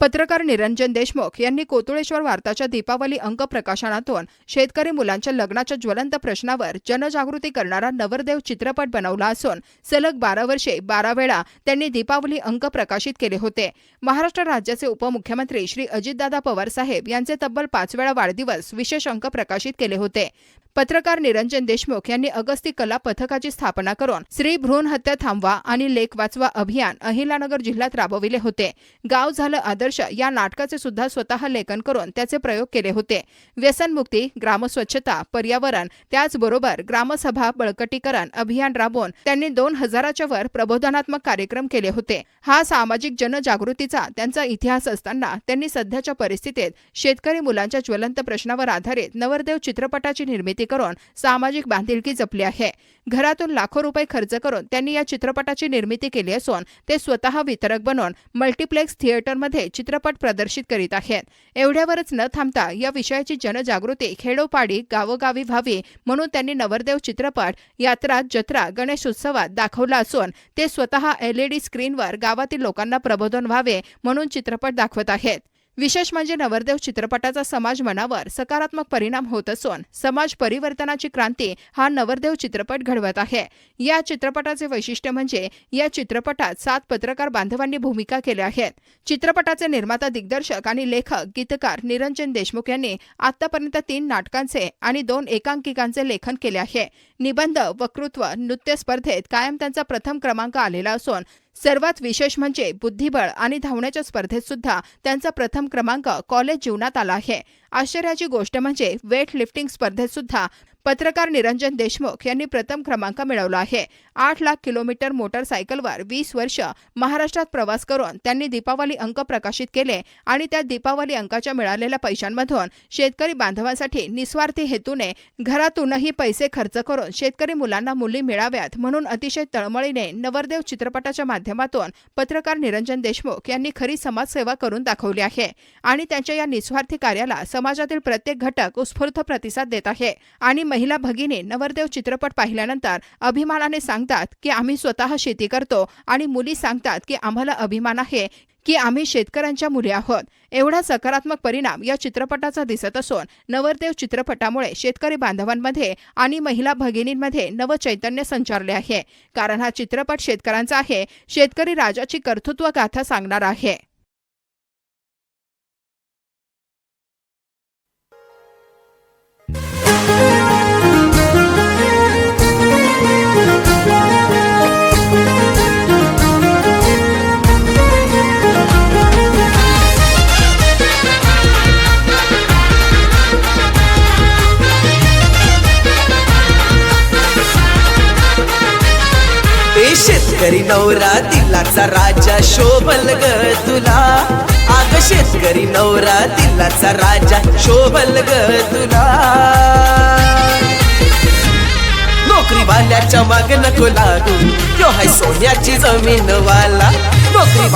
पत्रकार निरंजन देशमुख यांनी कोतुळेश्वर वार्ताच्या दीपावली अंक प्रकाशनातून शेतकरी मुलांच्या लग्नाच्या ज्वलंत प्रश्नावर जनजागृती करणारा नवरदेव चित्रपट बनवला असून सलग बारा वर्षे बारा वेळा त्यांनी दीपावली अंक प्रकाशित केले होते. महाराष्ट्र राज्याचे उपमुख्यमंत्री श्री अजितदादा पवार साहेब यांचे तब्बल पाच वेळा वाढदिवस विशेष अंक प्रकाशित केले होते. पत्रकार निरंजन देशमुख यांनी अगस्ती कला पथकाची स्थापना करून स्त्री भ्रूण हत्या थांबवा आणि लेख वाचवा अभियान अहिलानगर जिल्ह्यात राबविले होते. गाव झालं आदर्श या नाटकाचे सुद्धा स्वतः लेखन करून त्याचे प्रयोग केले होते. व्यसनमुक्ती ग्रामस्वच्छता पर्यावरण त्याचबरोबर ग्रामसभा बळकटीकरण अभियान राबवून त्यांनी दोन हजाराच्या वर प्रबोधनात्मक कार्यक्रम केले होते. हा सामाजिक जनजागृतीचा त्यांचा इतिहास असताना त्यांनी सध्याच्या परिस्थितीत शेतकरी मुलांच्या ज्वलंत प्रश्नावर आधारित नवरदेव चित्रपटाची निर्मिती करून सामाजिक बांधिलकी जपली आहे. घरातून लाखो रुपये खर्च करून त्यांनी या चित्रपटाची निर्मिती केली असून ते स्वतः वितरक बनवून मल्टिप्लेक्स थिएटरमध्ये चित्रपट प्रदर्शित करीत आहेत. एवढ्यावरच न थांबता या विषयाची जनजागृती खेडोपाडी गावोगावी व्हावी म्हणून त्यांनी नवरदेव चित्रपट यात्रा जत्रा गणेशोत्सवात दाखवला असून ते स्वतः एलईडी स्क्रीनवर गावातील लोकांना प्रबोधन व्हावे म्हणून चित्रपट दाखवत आहेत. विशेष म्हणजे नवरदेव चित्रपटाचा समाज मनावर सकारात्मक परिणाम होत असून समाज परिवर्तनाची क्रांती हा नवरदेव चित्रपट घडवत आहे. या चित्रपटाचे वैशिष्ट्य म्हणजे या चित्रपटात सात पत्रकार बांधवांनी भूमिका केल्या आहेत. चित्रपटाचे निर्माता दिग्दर्शक आणि लेखक गीतकार निरंजन देशमुख यांनी आतापर्यंत तीन नाटकांचे आणि दोन एकांकिकांचे लेखन केले आहे. निबंध वक्तृत्व नृत्य स्पर्धेत कायम त्यांचा प्रथम क्रमांक आलेला असून सर्वात विशेष म्हणजे बुद्धिबळ आणि धावण्याच्या स्पर्धेत सुद्धा त्यांचा प्रथम क्रमांक कॉलेज जीवनात आला आहे. आश्चर्याची गोष्ट म्हणजे वेट लिफ्टिंग स्पर्धेत सुद्धा पत्रकार निरंजन देशमुख यांनी प्रथम क्रमांक मिळवला आहे. आठ लाख किलोमीटर मोटरसायकलवर वीस वर्ष महाराष्ट्रात प्रवास करून त्यांनी दीपावली अंक प्रकाशित केले आणि त्या दीपावली अंकाच्या मिळालेल्या पैशांमधून शेतकरी बांधवांसाठी निस्वार्थी हेतूने घरातूनही पैसे खर्च करून शेतकरी मुलांना मुली मिळाव्यात म्हणून अतिशय तळमळीने नवरदेव चित्रपटाच्या माध्यमातून पत्रकार निरंजन देशमुख यांनी खरी समाजसेवा करून दाखवली आहे आणि त्यांच्या या निस्वार्थी कार्याला समाजातील प्रत्येक घटक उत्स्फूर्त प्रतिसाद देत आहे. आणि महिला भगिनी नवरदेव चित्रपट पाहिल्यानंतर अभिमानाने सांगतात की आम्ही स्वतः शेती करतो आणि मुली सांगतात की आम्हाला अभिमान आहे की आम्ही शेतकऱ्यांच्या मुली आहोत. एवढा सकारात्मक परिणाम या चित्रपटाचा दिसत असून नवरदेव चित्रपटामुळे शेतकरी बांधवांमध्ये आणि महिला भगिनींमध्ये नव चैतन्य संचारले आहे. कारण हा चित्रपट शेतकऱ्यांचा आहे. शेतकरी राजाची कर्तृत्व गाथा सांगणार आहे. शेतकरी नवरा दिलाचा राजा शोभल ग तुला. आग शेतकरी नवरा दिलाचा राजा शोभल ग तुला. नोकरी वाल्याच्या माग नको लागू. यो हाय सोन्याची जमीन वाला नोकरी